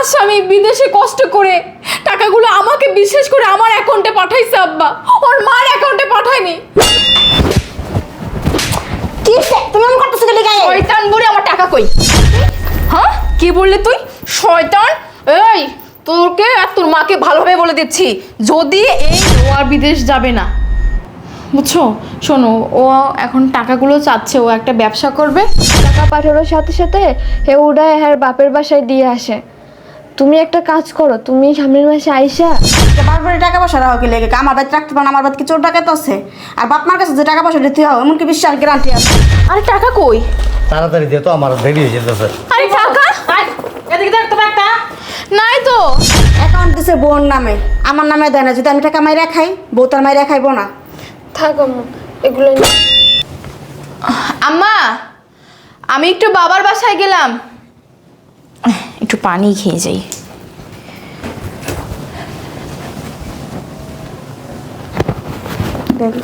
আমার স্বামী বিদেশে কষ্ট করে টাকাগুলো আমাকে বিশেষ করে আমার অ্যাকাউন্টে পাঠাইছে আব্বা। ওর মার অ্যাকাউন্টে পাঠায়নি। কি তুমি এমন করতেছো কি লিগাই শয়তান বলে আমার টাকা কই? হ্যাঁ? কি বললি তুই? শয়তান? এই তোকে আর তোর মাকে ভালোভাবে বলে দিচ্ছি যদি এই ও আর বিদেশ যাবে না। বুঝছ? শোনো ও এখন টাকাগুলো চাচ্ছে ও একটা ব্যবসা করবে। টাকা পাঠানোর সাথে সাথে হে উড়ায় হ্যার বাপের বাসায় দিয়ে আসে। তুমি একটা কাজ করো তুমি সামনের মাসে আইসা বারবার টাকা পয়সা রাখো কি লেগে? আমার বাড়িতে রাখতে পারো না, আমার বাড়িতে কি চোর টাকা তো আছে। আর বাপ মার কাছে যে টাকা পয়সা দিতে হবে এমনকি বিশ্বাস গ্যারান্টি আছে। আরে টাকা কই? তাড়াতাড়ি দিয়ে তো আমার দেরি হয়ে যেতেছে। আরে টাকা? এদিকে দেখ তোমার একটা নাই তো। অ্যাকাউন্ট দিছে বোন নামে। আমার নামে দেয় না যদি আমি টাকা মাইরা খাই বউ তার মাইরা খাইবো না। থাক এগুলো নিয়ে আম্মা আমি একটু বাবার বাসায় গেলাম। একটু পানি খেয়ে যাই।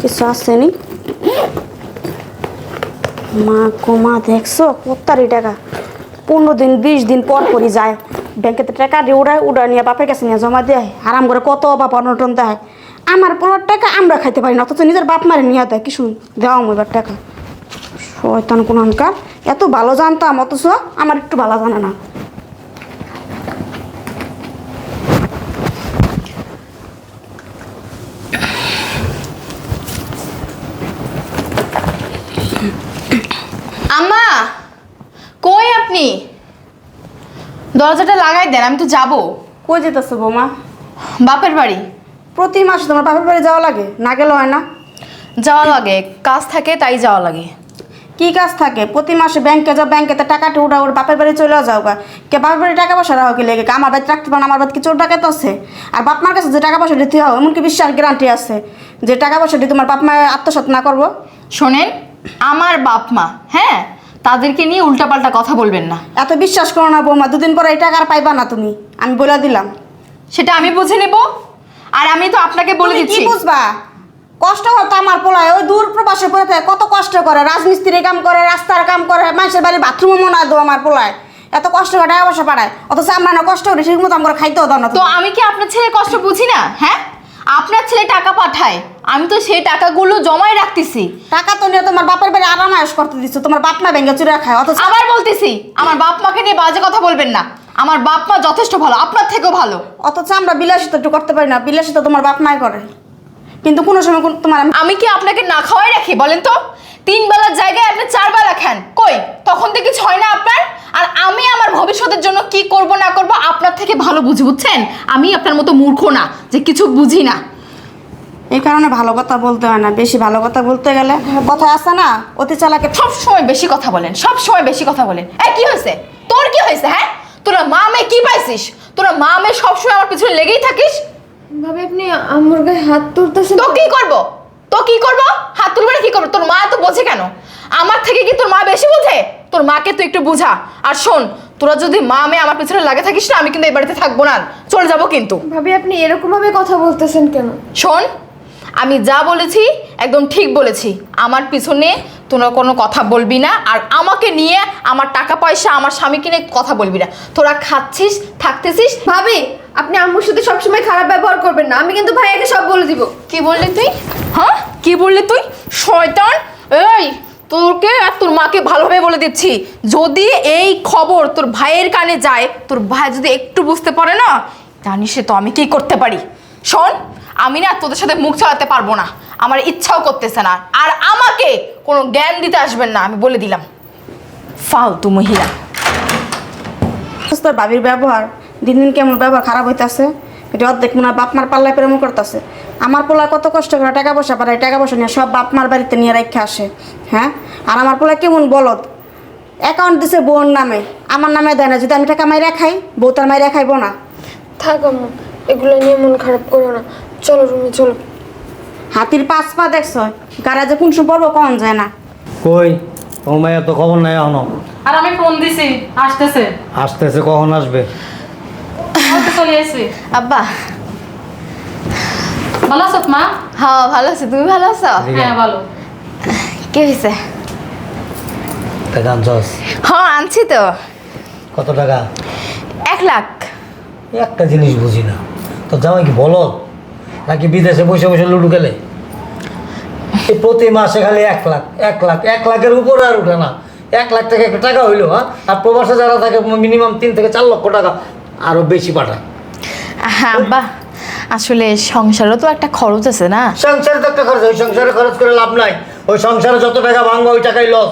কিছু আসেনি মা কমা দেখছ? কত্তারি টাকা। পনেরো দিন, বিশ দিন পর পরই যায়। ব্যাংকেতে টাকা দিয়ে উড়ায় উড়ায় নিয়ে বাপের কাছে নিয়ে জমা দেয়। আরাম করে কত বাপ অনটন দেয়। আমার পোলার টাকা আমরা খাইতে পারি না, অথচ নিজের বাপ মারে নিয়ে দেয়। কিছু দেওয়া এবার টাকা। শয়তান কোনকার এত ভালো জানতাম, অথচ আমার একটু ভালো জানে না আম্মা কই আপনি দরজাটা লাগাই দেন আমি তো যাব। কই যেতেছো বৌমা? বাপের বাড়ি। প্রতি মাসে তোমার বাপের বাড়ি যাওয়া লাগে? না গেলে হয় না? যাওয়া লাগে কাজ থাকে তাই যাওয়া লাগে। কি কাজ থাকে? প্রতি মাসে ব্যাংকে যাও ব্যাংকেতে টাকাটা উঠা ওর বাপের বাড়ি চলে যাও গা। কে বাপের বাড়ি টাকা পয়সা রাখো কি লেগে আমার বাড়িতে রাখতে পারো আমার বাড়িতে চোর টাকা তো আছে? আর বাপ মার কাছে যে টাকা পয়সা দিতে হবে এমনকি বিশ্বাস গ্যারান্টি আছে। যে টাকা পয়সা দিয়ে তোমার বাপ মা আত্মসাৎ না করব? শোনেন আমার বাপ মা হ্যাঁ? তাদেরকে নিয়ে উল্টাপাল্টা কথা বলবেন না। এত বিশ্বাস করো না বৌমা দুদিন পরে এই টাকা আর পাইবা না তুমি। আমি বলে দিলাম। সেটা আমি বুঝে নেব। আর আমি তো আপনাকে বলে তুমি কি দিচ্ছি। বুঝবা? কষ্ট হতো আমার পোলায় ওই দূর প্রবাসে পড়ে থাকে কত কষ্ট করে। রাজমিস্ত্রি কাম করে রাস্তার কাম করে মানুষের বাড়ি বাথরুমে মনে হয় দো আমার পোলায়। এত কষ্ট করে টাকা পয়সা পাঠায়। অথচ আমরা না কষ্ট করি ঠিক মতো আমরা খাইতেও দাও না তো আমি কি আপনার ছেলে কষ্ট বুঝি না হ্যাঁ? আপনার ছেলে টাকা পাঠায়। আমি তো সেই টাকাগুলো জমায় রাখতেছি। টাকা তো নিয়ে তোমার বাপের বাড়ি আরাম আয়স করতে দিচ্ছ তোমার বাপ মা ভেঙে চুরা খায় অথচ আবার বলতেছি আমার বাপ মাকে নিয়ে বাজে কথা বলবেন না। আমার বাপ মা যথেষ্ট ভালো আপনার থেকেও ভালো। অথচ আমরা বিলাসিতা একটু করতে পারি না বিলাসিতা তোমার বাপ মাই করে। কিন্তু কোনো সময় কোন- তোমার আমি আমি কি আপনাকে না খাওয়াই রাখি বলেন তো? তিন বেলার জায়গায় আপনি চার বেলা খান। কই? তখন থেকে কিছু হয় না আপনার? আর আমি আমার ভবিষ্যতের জন্য কি করব না করব আপনার থেকে ভালো বুঝি বুঝছেন? আমি আপনার মতো মূর্খ না যে কিছু বুঝি না। এই কারণে ভালো কথা বলতে হয় না। বেশি ভালো কথা বলতে গেলে কথা আছে না অতি চালাকে সব সময় বেশি কথা বলেন সব সময় বেশি কথা বলেন। এই কি হয়েছে? তোর কি হয়েছে হ্যাঁ? তোরা মা মেয়ে কি পাইছিস? তোরা মা মেয়ে সবসময় আমার পিছনে লেগেই থাকিস? ভাবে আপনি আমার গায়ে হাত তুলতেছেন তো কি করব? তো কি করব? হাত তুলবে না কি করব? তোর মা তো বোঝে কেন? আমার থেকে কি তোর মা বেশি বোঝে? তোর মাকে তো একটু বুঝা। আর শোন তোরা যদি মা মেয়ে আমার পিছনে লাগে থাকিস না আমি কিন্তু এই বাড়িতে থাকব না। চলে যাব কিন্তু। ভাবি আপনি এরকম ভাবে কথা বলতেছেন কেন? শোন আমি যা বলেছি একদম ঠিক বলেছি। আমার পিছনে তোরা কোনো কথা বলবি না আর আমাকে নিয়ে আমার টাকা পয়সা আমার স্বামীকে নিয়ে কথা বলবি না। তোরা খাচ্ছিস থাকতেছিস? ভাবি আপনি আম্মুর সাথে সবসময় খারাপ ব্যবহার করবেন না। আমি কিন্তু ভাইয়াকে সব বলে দিব। কি বললি তুই? হ্যাঁ? কি বললি তুই? শয়তান! এই তোকে আর তোর মাকে ভালোভাবে বলে দিচ্ছি। যদি এই খবর তোর ভাইয়ের কানে যায় তোর ভাই যদি একটু বুঝতে পারে না জানিস তো আমি কি করতে পারি। শোন আমি না তোদের সাথে মুখ চালাতে পারব না। আমার ইচ্ছাও করতেছে না। আর আমাকে কোনো জ্ঞান দিতে আসবেন না আমি বলে দিলাম। ফালতু মহিলা। তোর ভাবির ব্যবহার দিন দিন কেমন ব্যবহার খারাপ হইতাছে। এটা অর্ধেক মনে হয় বাপ মার পাল্লায় প্রেম করতেছে। আমার পোলা কত কষ্ট করে টাকা পয়সা পাঠায় টাকা পয়সা নিয়ে সব বাপ মার বাড়িতে নিয়ে রেখে আসে। হ্যাঁ? আর আমার পোলা কেমন বলদ। অ্যাকাউন্ট দিছে বোন নামে। আমার নামে দেয় না। যদি আমি টাকা মাইরা খাই বউ তার মাইরা খাইবো না। থাক এগুলো নিয়ে মন খারাপ করো না। চলো রুমে চলো। হাতির পাঁচ পা দেখছ? গারাজে কোন সময় পড়ব কম যায় না। কই? তোমার মায়ের তো খবর নাই এখনও। আর আমি ফোন দিছি আসতেছে। আসতেছে কখন আসবে? বলতে চলে এসেছি আব্বা। ভালো আছো মা? হ্যাঁ ভালো আছো। তুমি ভালো আছো? হ্যাঁ ভালো। কি হয়েছে টাকা আনছস? হ্যাঁ আনছি তো। কত টাকা? এক লাখ। একটা জিনিস বুঝি না। তো জামাই কি বলো নাকি বিদেশে বসে বসে লুডু খেলে? প্রতি মাসে খালি এক লাখ এক লাখ এক লাখের উপরে আর উঠে না। এক লাখ থেকে একটা টাকা হইল হ্যাঁ? আর প্রবাসে যারা থাকে মিনিমাম তিন থেকে চার লক্ষ টাকা আরও বেশি পাঠায়। হ্যাঁ আব্বা আসলে সংসারও তো একটা খরচ আছে না? সংসারে তো একটা খরচ ওই সংসারে খরচ করে লাভ নাই। ওই সংসারে যত টাকা ভাঙবা ওই টাকাই লস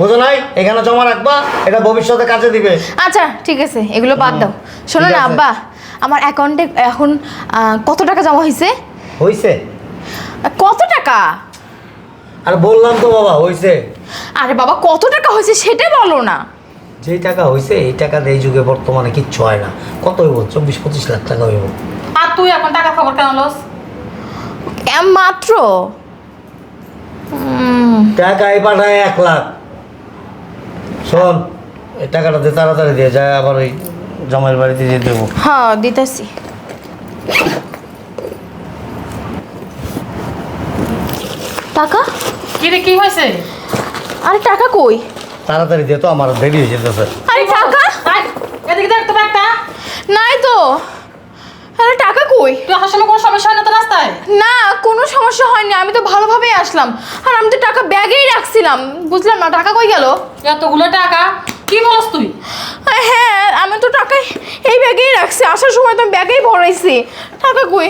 বুঝো নাই? এখানে জমা রাখবা এটা ভবিষ্যতে কাজে দিবে। আচ্ছা ঠিক আছে এগুলো বাদ দাও। শোনো না আব্বা আমার অ্যাকাউন্টে এখন কত টাকা জমা হয়েছে হইছে? কত টাকা? আর বললাম তো বাবা হইছে। আরে বাবা কত টাকা হয়েছে সেটা বলো না। যেই টাকা হইছে এই টাকা দিয়ে এই যুগে বর্তমানে কিচ্ছু হয় না। কত হইব? চব্বিশ পঁচিশ লাখ টাকা হইব। আর তুই এখন টাকার খবর কেন লস? মাত্র? টাকাই পাঠায় এক লাখ। শোন এই টাকাটা দিয়ে তাড়াতাড়ি দিয়ে যায় আবার ওই জমাইয়ের বাড়িতে দিয়ে দেবো। হ্যাঁ দিতেছি। টাকা? কি রে কি হয়েছে? আরে টাকা কই? তাড়াতাড়ি দিয়ে তো আমার দেরি হয়ে যেতেছে। আরে টাকা? এদিকে দেখ তো একটা নাই তো। আরে টাকা কই? তুই আসার সময় কোনো সমস্যা হয় না তো রাস্তায়? না কোনো সমস্যা হয়নি। আমি তো ভালোভাবেই আসলাম। আর আমি তো টাকা ব্যাগেই রাখছিলাম। বুঝলাম না টাকা কই গেল? এতগুলো টাকা? কি বলস তুই? হ্যাঁ আমি তো টাকা এই ব্যাগেই রাখছি। আসার সময় তো ব্যাগেই ভরাইছি। টাকা কই?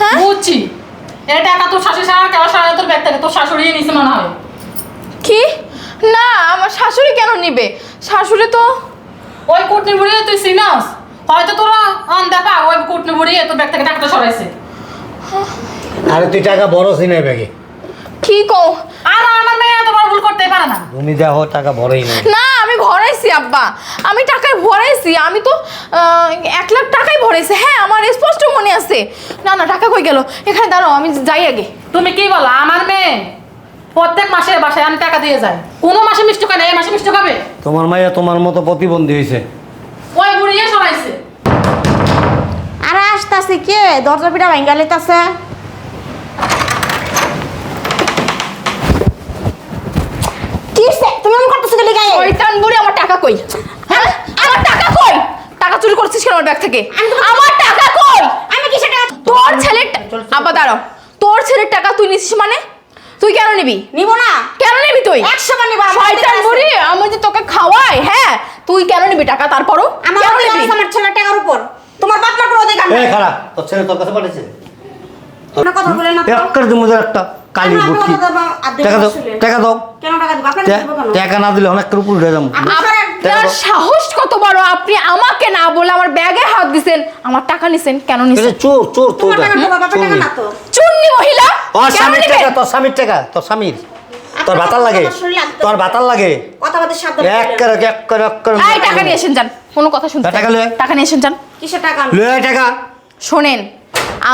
হ্যাঁ? বুঝছি। এই টাকা তোর শাশুড়ি সারা কেন সারা তোর ব্যাগ থেকে? তোর শাশুড়ি নিছে মনে হয়। কি? না আমার শাশুড়ি কেন নিবে? শাশুড়ি তো ওই কুটনি বুড়ি তুই সিনাস হয়তো তোরা আন দেখা ওই কুটনি বুড়ি তোর ব্যাগ থেকে টাকাটা সরাইছে। আরে তুই টাকা বড় সিনে ব্যাগে। কি কও? আর আমার মেয়ে এত বড় ভুল করতে পারে না। তুমি দেখো টাকা বড়ই নেই। না আমি ভরাইছি আব্বা। আমি টাকায় ভরাইছি আমি তো এক লাখ টাকাই ভরাইছি। হ্যাঁ আমার স্পষ্ট মনে আছে। না না টাকা কই গেল? এখানে দাঁড়াও আমি যাই আগে। তুমি কি বলো আমার মেয়ে প্রত্যেক মাসে বাসায় আমি টাকা দিয়ে যায়। কোনো মাসে মিষ্টি খায় না এই মাসে মিষ্টি খাবে? তোমার মাইয়া তোমার মতো প্রতিবন্ধী হয়েছে ওই বুড়িয়ে সরাইছে। আরে আসতাছে কে? দরজা পিঠা ভাঙ্গা কি হইছে? তুমি এমন করতেছো কেন গায়ে? শয়তান বুড়ি আমার টাকা কই? হ্যাঁ? আমার টাকা কই? টাকা চুরি করছিস কেন আমার ব্যাগ থেকে? আমার টাকা কই? আমি কিসের টাকা তোর ছেলের টা- আব্বা দাঁড়াও। তোর ছেলের টাকা তুই নিছিস মানে? তুই কেন নিবি? নিব না। কেন নিবি তুই? একশো বার নিবো, আমার শয়তান অধিকার বুড়ি আমি যে তোকে খাওয়াই হ্যাঁ? তুই কেন নিবি টাকা? তারপরও আমার কেন অধিকার নিবি? আছে আমার ছেলের টাকার উপর। তোমার বাপ মার কোনো অধিকার এই নেই খারাপ তোর ছেলে তোর কাছে পাঠিয়েছে? না কথা বলেন না তো। এক্কার তুমি একটা কালি আমরা বুটকি কথা দাও, আর দেবো টাকা দাও আসলে। টাকা দাও। কেন টাকা দিব আপনার দিব কেন? টাকা না দিলে অনেক উপর উঠে যাব। আপনার সাহস কত বড়? আপনি আমাকে না বলে আমার ব্যাগে হাত দিছেন। আমার টাকা নিছেন কেন নিছেন? চোর চোর তোমার টাকা দিব বাপের টাকা না তো। চুন্নি মহিলা কেন স্বামীর? টাকা তোর স্বামীর টাকা তোর স্বামীর। তোর ভাতার লাগে। তোর ভাতার লাগে। কথা বলতে সাবধান এক করে এক করে এক করে এই টাকা নিয়ে এসেন যান। কোনো কথা শুনতে টাকা লয়ে। টাকা নিয়ে যান কিসের টাকা? লয়ে টাকা। শোনেন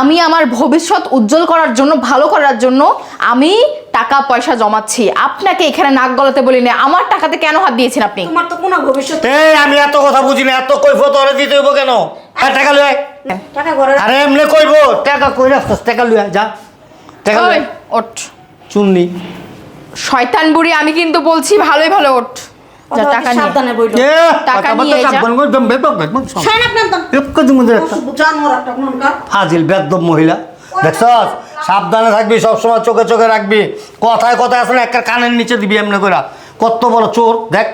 আমি আমার ভবিষ্যৎ উজ্জ্বল করার জন্য ভালো করার জন্য আমি টাকা পয়সা জমাচ্ছি। আপনাকে এখানে নাক গলাতে বলি না আমার টাকাতে কেন হাত দিয়েছেন আপনি? তোমার তো কোনো ভবিষ্যৎ এই আমি এত কথা বুঝি না। এত কৈফত ওরে দিতে হইব কেন? আর টাকা লয়ে। টাকা ঘরে আরে এমনি কইব টাকা কই রাখছস টাকা লয়ে যা। টাকা লয়ে। ওঠ। চুন্নি শয়তান বুড়ি আমি কিন্তু বলছি ভালোই ভালো ওঠ। যা টাকা নিয়ে। সাবধানে বইলো। টাকা নিয়ে যা। দম বেপক বেপক সব। আপনার তো এক দিমুদের একটা জানোয়ার একটা কোনকার ফাজিল বেদব মহিলা। দেখছস সাবধানে থাকবি সবসময় চোখে চোখে রাখবি। কথায় কথায় আসলে একটা কানের নিচে দিবি এমনি করে কত বড় চোর দেখ।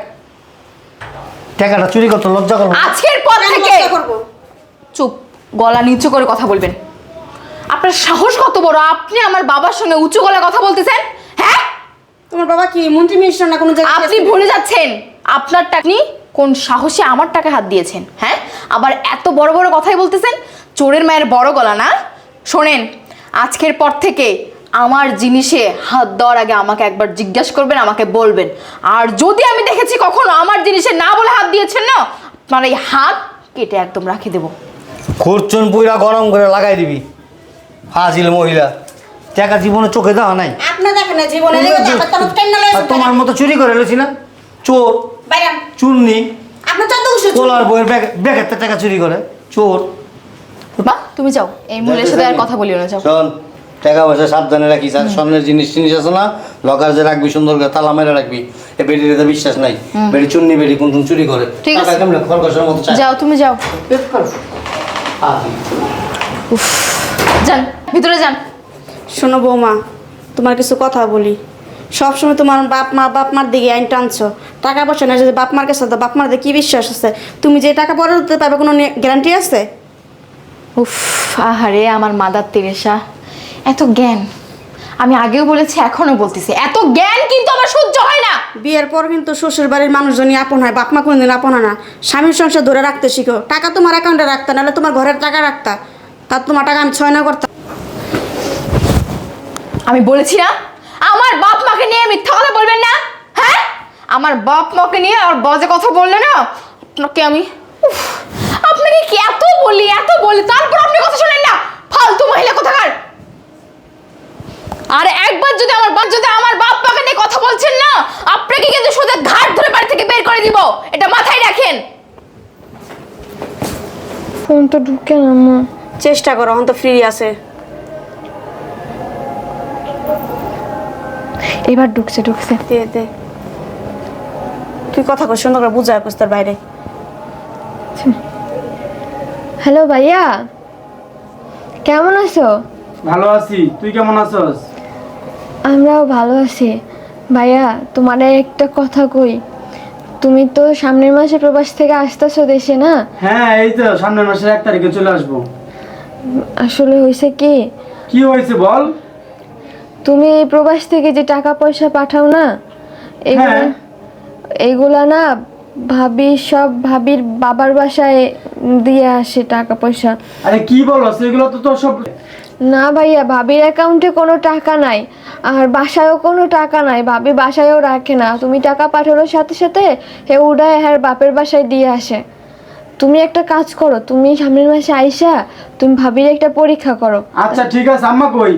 টাকাটা চুরি করতে লজ্জা করব আজকের পর থেকে লজ্জা করব? চুপ গলা নিচু করে কথা বলবেন। আপনার সাহস কত বড়? আপনি আমার বাবার সঙ্গে উঁচু গলায় কথা বলতেছেন হ্যাঁ? তোমার বাবা কি মন্ত্রী মিনিস্টার না কোনো জায়গায় আপনি ভুলে যাচ্ছেন। আপনার টাকা কোন সাহসে আমার টাকা হাত দিয়েছেন হ্যাঁ? আবার এত বড় বড় কথাই বলতেছেন চোরের মায়ের বড় গলা না? শোনেন আজকের পর থেকে আমার জিনিসে হাত দেওয়ার আগে আমাকে একবার জিজ্ঞাসা করবেন আমাকে বলবেন। আর যদি আমি দেখেছি কখনো আমার জিনিসে না বলে হাত দিয়েছেন না আপনার এই হাত কেটে একদম রাখে দেবো। খুরচুন পুইরা গরম করে লাগাই দিবি ফাজিল মহিলা। টাকা জীবনে চোখে দেওয়া নাই। আপনি দেখেন না জীবনে তোমার মতো চুরি করে এলেছি না। চোর চুন্নি কোলার বইয়ের ব্যাগ ব্যাগের টাকা চুরি করে। চোর। বা তুমি যাও। এই মহিলার সাথে আর কথা বলিও না যাও। শোন টাকা পয়সা সাবধানে রাখিস আর স্বর্ণের জিনিস জিনিস আছে না লকার যে রাখবি সুন্দর করে তালা মেরে রাখবি এ বেটির এতে বিশ্বাস নাই। বেটি চুন্নি বেটি কোন কোন চুরি করে। ঠিক টাকা আছে। কেমনে খরগোশের মতো যাও তুমি যাও। আহ, যান ভিতরে যান। শোনো বৌমা তোমার কিছু কথা বলি। সবসময় তোমার বাপ মা বাপ মার দিকে আইন টানছো। টাকা পয়সা না যদি বাপ মার কাছে তো বাপ মার দিকে কি বিশ্বাস আছে? তুমি যে টাকা পরে দিতে পারবে কোনো গ্যারান্টি আছে? উফ আহারে আমার মাদার তেরেসা। এত জ্ঞান। আমি আগেও বলেছি এখনও বলতেছি। এত জ্ঞান কিন্তু আমার সহ্য হয় না। বিয়ের পর কিন্তু শ্বশুর বাড়ির মানুষজনই আপন হয় বাপ মা কোনোদিন আপন হয় না। স্বামীর সংসার ধরে রাখতে শিখো। টাকা তোমার অ্যাকাউন্টে রাখতা নাহলে তোমার ঘরের টাকা রাখতা। তার তোমার টাকা আমি ছয় না করতাম আমি বলেছি না? আমার বাপ মাকে নিয়ে মিথ্যা কথা বলবেন না? হ্যাঁ? আমার বাপ মাকে নিয়ে আর বাজে কথা বললে না আপনাকে আমি উফ, আপনাকে কি এত বলি এত বলি তারপর আপনি কথা শোনেন না? ফালতু মহিলা কোথাকার? আর একবার যদি আমার বাপ যদি আমার বাপ মাকে নিয়ে কথা বলছেন না আপনাকে কিন্তু সোজা ঘাট ধরে বাড়ি থেকে বের করে দিব। এটা মাথায় রাখেন। ফোন তো ঢুকে না মা। চেষ্টা করো এখন তো ফ্রি আছে। এবার ঢুকছে ঢুকছে। দে দে। তুই কথা কর সুন্দর করে বুঝায় তোর বাইরে। হ্যালো ভাইয়া কেমন আছো? ভালো আছি তুই কেমন আছস? আমরাও ভালো আছি। ভাইয়া তোমার একটা কথা কই তুমি তো সামনের মাসে প্রবাস থেকে আসতেছো দেশে না? হ্যাঁ এই তো সামনের মাসের এক তারিখে চলে আসব। আসলে হয়েছে কি? কি হয়েছে বল? তুমি এই প্রবাস থেকে যে টাকা পয়সা পাঠাও না এগুলা হ্যাঁ। এগুলা না ভাবি সব ভাবির বাবার বাসায় দিয়ে আসে টাকা পয়সা। আরে কি বলো সেগুলো তো তোর সব না ভাইয়া ভাবির অ্যাকাউন্টে কোনো টাকা নাই আর বাসায়ও কোনো টাকা নাই ভাবি বাসায়ও রাখে না। তুমি টাকা পাঠানোর সাথে সাথে হে উড়ায় হ্যাঁ বাপের বাসায় দিয়ে আসে। তুমি একটা কাজ করো তুমি সামনের মাসে আইসা তুমি ভাবির একটা পরীক্ষা করো। আচ্ছা ঠিক আছে আম্মা কই?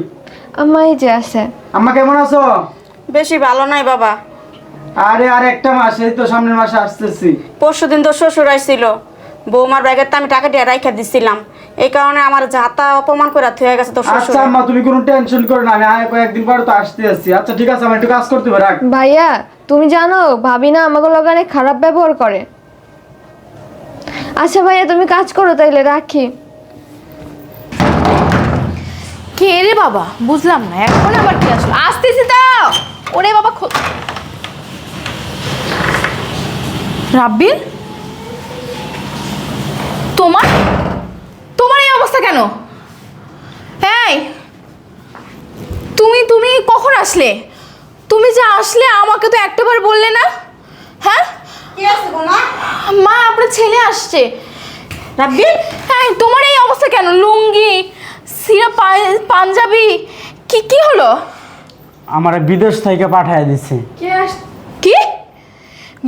আমাই যে আছে। আম্মা কেমন আছো? বেশি ভালো নাই বাবা। আরে আর একটা মাস এই তো সামনের মাসে আসতেছি। পরশু দিন তো শ্বশুর আইছিল। বৌমার ব্যাগের তো আমি টাকা দিয়ে রাইখা দিছিলাম। এই কারণে আমার যাতা অপমান করে থুয়ে গেছে তো শ্বশুর। আচ্ছা আম্মা তুমি কোনো টেনশন করো না আমি আর কয়েকদিন পরে তো আসতে আসছি আচ্ছা ঠিক আছে আমার একটু কাজ করতে হবে রাখ। ভাইয়া তুমি জানো ভাবি না আমাকে লগানে খারাপ ব্যবহার করে। আচ্ছা ভাইয়া তুমি কাজ করো তাইলে রাখি। কে রে বাবা? বুঝলাম না এখন আবার কি আসলো? আসতেছি তো! ওরে বাবা রাব্বিল তোমার? তোমার এই অবস্থা কেন? এই তুমি তুমি কখন আসলে? তুমি যে আসলে আমাকে তো একটাবার বললে না? হ্যাঁ? মা? আপনার ছেলে আসছে। রাব্বিল হ্যাঁ তোমার এই অবস্থা কেন? লুঙ্গি সিরা পাঞ্জাবি? কি কি হলো? আমার বিদেশ থেকে পাঠিয়ে দিছে। কি?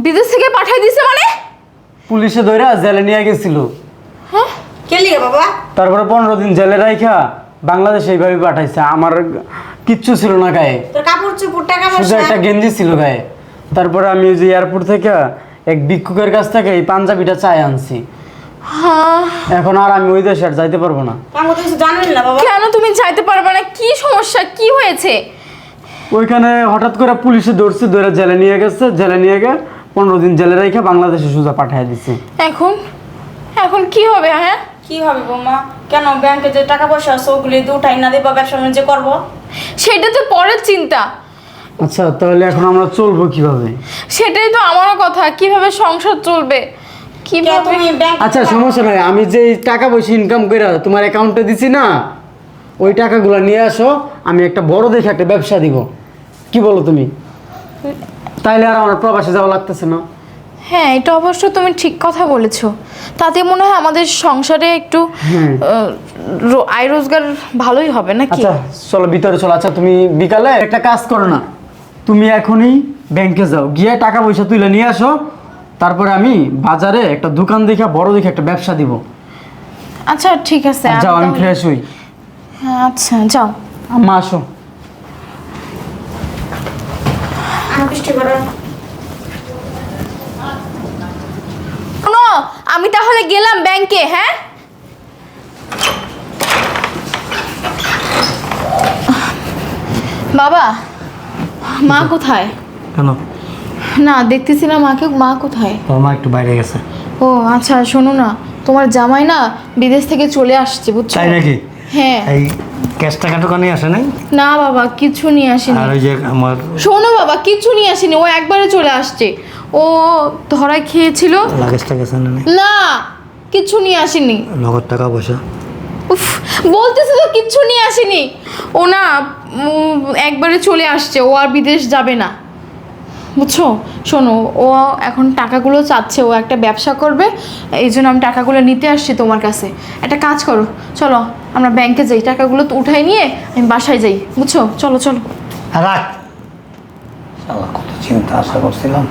বিদেশ থেকে পাঠিয়ে দিছে মানে? পুলিশে ধরে জেলে নিয়ে গেছিল। কে লিগে বাবা? তারপরে পনেরো দিন জেলে রাইখা বাংলাদেশে এইভাবে পাঠাইছে। আমার কিচ্ছু ছিল না গায়ে। তোর কাপড় চুপুর টাকা শুধু একটা গেঞ্জি ছিল গায়ে। তারপরে আমি ওই যে এয়ারপোর্ট থেকে এক ভিক্ষুকের কাছ থেকে এই পাঞ্জাবিটা চাই আনছি। হ্যাঁ এখন আর আমি ওই দেশে আর যাইতে পারব না। আমি তো কিছু জানেন না বাবা। কেন তুমি যাইতে পারবে না? কি সমস্যা? কি হয়েছে? ওইখানে হঠাৎ করে পুলিশে ধরছে ধরে জেলে নিয়ে গেছে জেলে নিয়ে গে পনেরো দিন জেলে রেখে বাংলাদেশে সোজা পাঠিয়ে দিছে। এখন? এখন কি হবে হ্যাঁ? কি হবে বৌমা? কেন ব্যাংকে যে টাকা পয়সা আছে ওগুলি উঠাই না দিবা ব্যবসা বাণিজ্য করব। সেটা তো পরের চিন্তা। আচ্ছা তাহলে এখন আমরা চলবো কীভাবে? সেটাই তো আমারও কথা। কীভাবে সংসার চলবে? কীভাবে? আচ্ছা সমস্যা নাই। আমি যে টাকা পয়সা ইনকাম করে তোমার অ্যাকাউন্টে দিছি না ওই টাকাগুলো নিয়ে আসো আমি একটা বড় দেখে একটা ব্যবসা দিব। কি বলো তুমি? তাইলে আর আমার প্রবাসে যাওয়া লাগতেছে না। হ্যাঁ এটা অবশ্য তুমি ঠিক কথা বলেছ। তাতে মনে হয় আমাদের সংসারে একটু আয় রোজগার ভালোই হবে নাকি? আচ্ছা চলো ভিতরে চলো। আচ্ছা তুমি বিকালে একটা কাজ করো না। তুমি এখনই ব্যাংকে যাও। গিয়ে টাকা পয়সা তুলে নিয়ে আসো। তারপরে আমি বাজারে একটা দোকান দেখে বড় দেখে একটা ব্যবসা দিব। আচ্ছা ঠিক আছে যাও আমি তাহলে- ফ্রেশ হই। হ্যাঁ, আচ্ছা যাও। আম্মা আসো। আমি বৃষ্টি করে শোনো আমি তাহলে গেলাম ব্যাংকে হ্যাঁ? বাবা মা কোথায়? কেন? না দেখতেছি না মাকে মা কোথায়? তোর মা একটু বাইরে গেছে। ও আচ্ছা শোনো না তোমার জামাই না বিদেশ থেকে চলে আসছে বুঝছ? তাই নাকি? হ্যাঁ। এই ক্যাশ টাকা টাকা নিয়ে আসে নাই? না বাবা কিছু নিয়ে আসেনি। আর ওই যে আমার শোনো বাবা কিছু নিয়ে আসেনি ও একবারে চলে আসছে। ও ধরায় খেয়েছিল। লাগেজ টাকা আনে নাই? না কিছু নিয়ে আসেনি। নগদ টাকা পয়সা। উফ বলতেছে তো কিচ্ছু নিয়ে আসেনি। ও না উম, একবারে চলে আসছে ও আর বিদেশ যাবে না। বুঝছ? শোনো ও এখন টাকাগুলো চাচ্ছে ও একটা ব্যবসা করবে এই জন্য আমি টাকাগুলো নিতে আসছি তোমার কাছে। একটা কাজ করো চলো আমরা ব্যাংকে যাই টাকাগুলো তো উঠাই নিয়ে আমি বাসায় যাই বুঝছ? চলো চলো। রাখ। শালা কত চিন্তা আশা করছিলাম।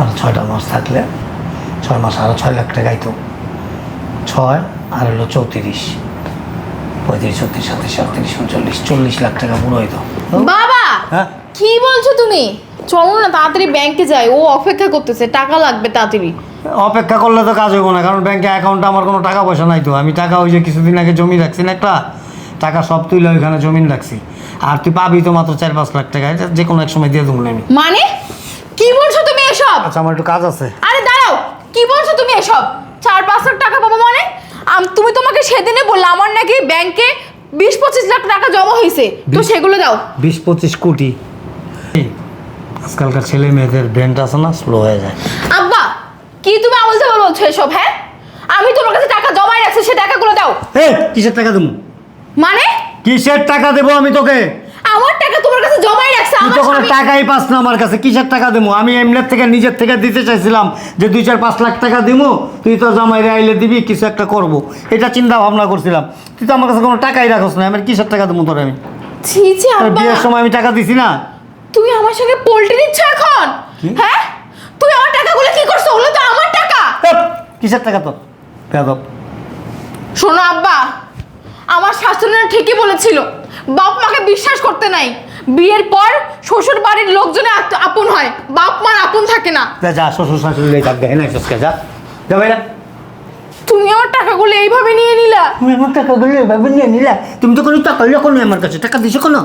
আর ছয়টা মাস থাকলে ছয় মাস আরও ছয় লাখ টাকাই তো। ছয় আর হলো চৌত্রিশ। পঁয়ত্রিশ ছত্রিশ সাতত্রিশ সাতত্রিশ উনচল্লিশ চল্লিশ লাখ টাকা পুরো হইতো। বাবা! হ্যাঁ? কি বলছো তুমি? চলো না তাড়াতাড়ি ব্যাংকে যাই। ও অপেক্ষা করতেছে টাকা লাগবে তাড়াতাড়ি। অপেক্ষা করলে তো কাজ হইব না কারণ ব্যাংকে অ্যাকাউন্টে আমার কোনো টাকা পয়সা নাই তো। আমি টাকা ওই যে কিছুদিন আগে জমি রাখছি না একটা টাকা সব তুইলে ওইখানে জমিন রাখছি। আর তুই পাবি তো মাত্র চার পাঁচ লাখ টাকা এটা যে কোনো এক সময় দিয়ে দেবো আমি। মানে? কি বলছো তুমি এসব? আচ্ছা আমার একটু কাজ আছে। আরে দাঁড়াও কি বলছো তুমি এসব? চার পাঁচ লাখ টাকা পাবো মানে? আম- তুমি তোমাকে সেদিনে বললে আমার নাকি ব্যাংকে বিশ পঁচিশ লাখ টাকা জমা হয়েছে তো সেগুলো দাও। বিশ পঁচিশ কোটি। আজকালকার ছেলে মেয়েদের ব্রেনটা আছে না স্লো হয়ে যায়। আব্বা কি তুমি আবল তাবল বলছো এসব হ্যাঁ? আমি তোমার কাছে টাকা জমাই রাখছি সে টাকাগুলো দাও। এ কিসের টাকা দেবো? মানে? কিসের টাকা দেবো আমি তোকে? আমার টাকা তোমার কাছে জমাই রাখছে তুই আমার তো কোনো টাকাই পাস না আমার কাছে কিসের টাকা দেবো? আমি এমনি থেকে নিজের থেকে দিতে চাইছিলাম যে দুই চার পাঁচ লাখ টাকা দিব তুই তো জামাই আইলে দিবি কিছু একটা করব। এটা চিন্তা ভাবনা করছিলাম। তুই তো আমার কাছে কোনো টাকাই রাখস না আমি কিসের টাকা দেবো তোর আমি? ছি ছি আব্বা। বিয়ের সময় আমি টাকা দিছি না? তুমি আমার সঙ্গে পোল্ট্রি দিচ্ছ এখন? হ্যাঁ? তুমি আমার টাকাগুলো কি করছ? ওগুলো তো আমার টাকা। কিসের টাকা তোর? বেয়াদব। শোনো আব্বা আমার শাশুড়ি ঠিকই বলেছিল। বাপ মাকে বিশ্বাস করতে নাই। বিয়ের পর শ্বশুর বাড়ির লোকজনে আপন হয়। বাপ মার আপন থাকে না। যা যা শ্বশুর শাশুড়ি থাকবে হ্যাঁ না যা। যা ভাই না তুমি আমার টাকাগুলো এইভাবে নিয়ে নিলা। তুমি আমার টাকাগুলো এইভাবে নিয়ে নিলা। তুমি তো কোনো টাকা নেই আমার কাছে। টাকা দিছো কেন?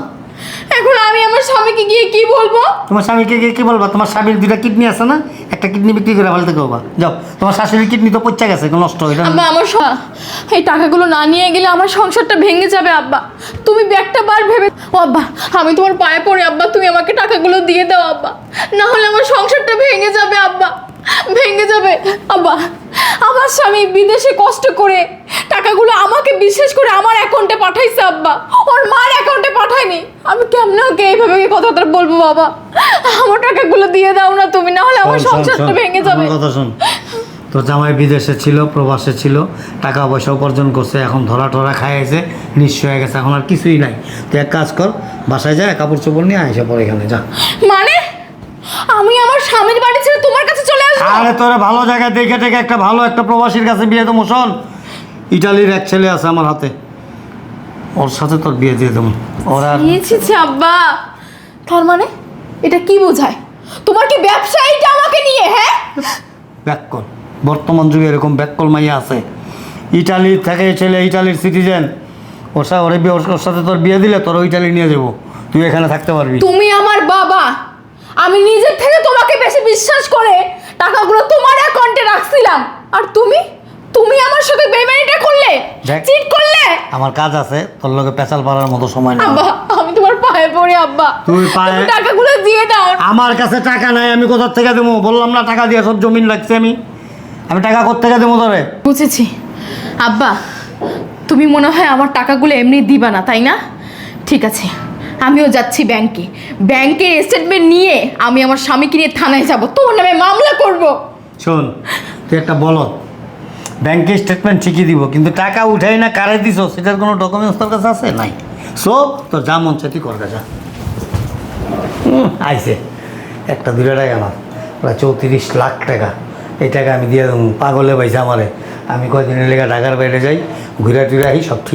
এখন আমি আমার স্বামীকে গিয়ে কি বলব? তোমার স্বামীকে গিয়ে কি বলবা? তোমার স্বামীর দুটা কিডনি আছে না? একটা কিডনি বিক্রি করে ফেলতে করবা যাও তোমার শাশুড়ির কিডনি তো পচা গেছে নষ্ট হয়ে আব্বা আমার স- এই টাকাগুলো না নিয়ে গেলে আমার সংসারটা ভেঙে যাবে আব্বা। তুমি একটা বার ভেবে ও আব্বা আমি তোমার পায়ে পড়ে আব্বা তুমি আমাকে টাকাগুলো দিয়ে দাও আব্বা। না হলে আমার সংসারটা ভেঙে যাবে আব্বা। ভেঙে যাবে আব্বা। আমার স্বামী বিদেশে কষ্ট করে টাকাগুলো আমাকে বিশেষ করে আমার অ্যাকাউন্টে পাঠাইছে আব্বা। ওর মার অ্যাকাউন্টে পাঠায়নি। আমি কেমন ওকে এইভাবে কথাটা বলব বাবা? আমার টাকাগুলো দিয়ে দাও না তুমি না হলে আমার সংসারটা ভেঙে যাবে। কথা শোন। তোর জামাই বিদেশে ছিল প্রবাসে ছিল টাকা পয়সা উপার্জন করছে এখন ধরা টরা খাইয়েছে নিঃস্ব হয়ে গেছে এখন আর কিছুই নাই। তুই এক কাজ কর বাসায় যা কাপড় চোপড় নিয়ে আইসা পরে এখানে যা। মানে? আমি আমার স্বামীর বাড়ি ছেড়ে তোমার কাছে চলে আসব? আরে তোরা ভালো জায়গায় দেখে টেকে একটা ভালো একটা প্রবাসীর কাছে বিয়ে দেবো শোন। ইটালির এক ছেলে আছে আমার হাতে। ওর সাথে তোর বিয়ে দিয়ে দেবো। ওরা ইয়েছি আব্বা। তার মানে? এটা কি বোঝায়? তোমার কি ব্যবসা এইটা আমাকে নিয়ে হ্যাঁ? ব্যাককল। বর্তমান যুগে এরকম ব্যাককল মাইয়া আছে। ইটালি থেকে ছেলে ইটালির সিটিজেন ওর সাথে ওরে বিয়ে- ওর সাথে তোর বিয়ে দিলে তোর ইটালি নিয়ে যাব। তুই এখানে থাকতে পারবি। তুমি আমার বাবা। আমি নিজের থেকে তোমাকে বেশি বিশ্বাস করে টাকাগুলো তোমার অ্যাকাউন্টে রাখছিলাম। আর তুমি? তুমি আমার সাথে বেমানিটা করলে? দেখ। চিট করলে? আমার কাজ আছে তোর লোকে পেঁচাল পাড়ার মতো সময় নেই আব্বা আমি তোমার পায়ে পড়ি আব্বা। তুই পায়ে- তুমি টাকাগুলো দিয়ে দাও। আমার কাছে টাকা নাই আমি কোথার থেকে দেবো? বললাম না টাকা দিয়ে সব জমিন লাগছে আমি। আমি টাকা কোথেকে দেবো তোরে? বুঝেছি। আব্বা তুমি মনে হয় আমার টাকাগুলো এমনি দিবা না তাই না? ঠিক আছে আমিও যাচ্ছি ব্যাংকে। ব্যাংকের স্টেটমেন্ট নিয়ে আমি আমার স্বামীকে নিয়ে থানায় যাব। তোর নামে মামলা করব। শোন তুই একটা বলত ব্যাংকে স্টেটমেন্ট ঠিকই দিব, কিন্তু টাকা উঠাই না, কারে দিছ, সেটার কোনো ডকুমেন্টস তোর কাছে আছে? নাই। সো তোর যা মন চাই তুই কর যা আইসে একটা দুটা টাকা না প্রায় চৌত্রিশ লাখ টাকা। এই টাকা আমি দিয়ে দেবো। পাগলে পাইছে আমারে। আমি কয়দিনের লেগে ঢাকার বাইরে যাই, ঘুরে টুরে আহি সব ঠিক